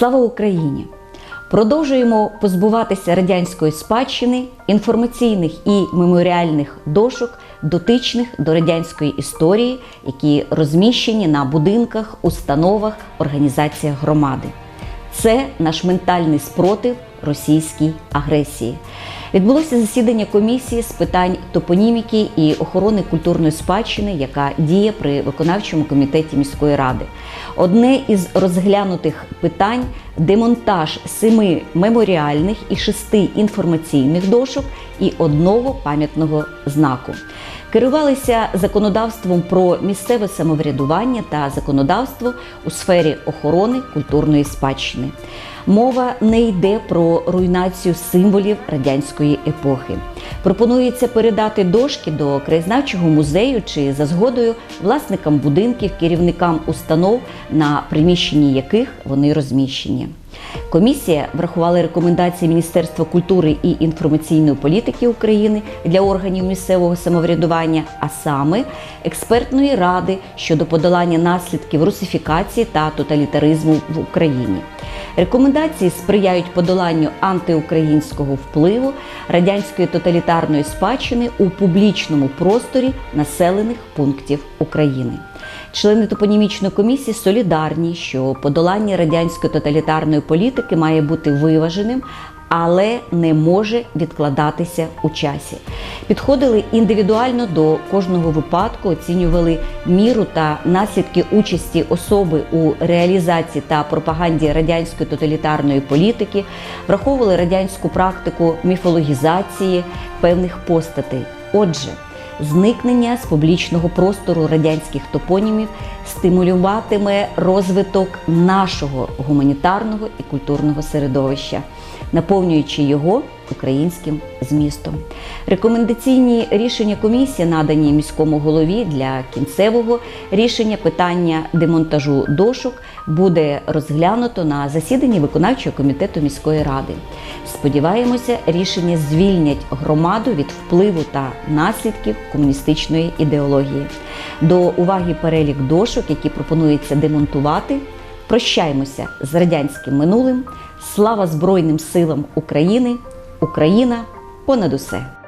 Слава Україні! Продовжуємо позбуватися радянської спадщини, інформаційних і меморіальних дошок, дотичних до радянської історії, які розміщені на будинках, установах, організаціях громади. Це наш ментальний спротив російській агресії. Відбулося засідання комісії з питань топоніміки і охорони культурної спадщини, яка діє при виконавчому комітеті міської ради. Одне із розглянутих питань демонтаж семи меморіальних і шести інформаційних дошок і одного пам'ятного знаку. Керувалися законодавством про місцеве самоврядування та законодавство у сфері охорони культурної спадщини. Мова не йде про руйнацію символів радянської епохи. Пропонується передати дошки до краєзнавчого музею чи за згодою власникам будинків, керівникам установ, на приміщенні яких вони розміщені. Комісія врахувала рекомендації Міністерства культури і інформаційної політики України для органів місцевого самоврядування, а саме експертної ради щодо подолання наслідків русифікації та тоталітаризму в Україні. Рекомендації сприяють подоланню антиукраїнського впливу радянської тоталітарної спадщини у публічному просторі населених пунктів України. Члени топонімічної комісії солідарні, що подолання радянської тоталітарної політики має бути виваженим, але не може відкладатися у часі. Підходили індивідуально до кожного випадку, оцінювали міру та наслідки участі особи у реалізації та пропаганді радянської тоталітарної політики, враховували радянську практику міфологізації певних постатей. Отже, Зникнення з публічного простору радянських топонімів стимулюватиме розвиток нашого гуманітарного і культурного середовища, наповнюючи його українським змістом. Рекомендаційні рішення комісії надані міському голові для кінцевого рішення питання демонтажу дошок буде розглянуто на засіданні виконавчого комітету міської ради. Сподіваємося, рішення звільнять громаду від впливу та наслідків комуністичної ідеології. До уваги перелік дошок, які пропонується демонтувати. Прощаємося з радянським минулим. Слава Збройним силам України! Україна понад усе!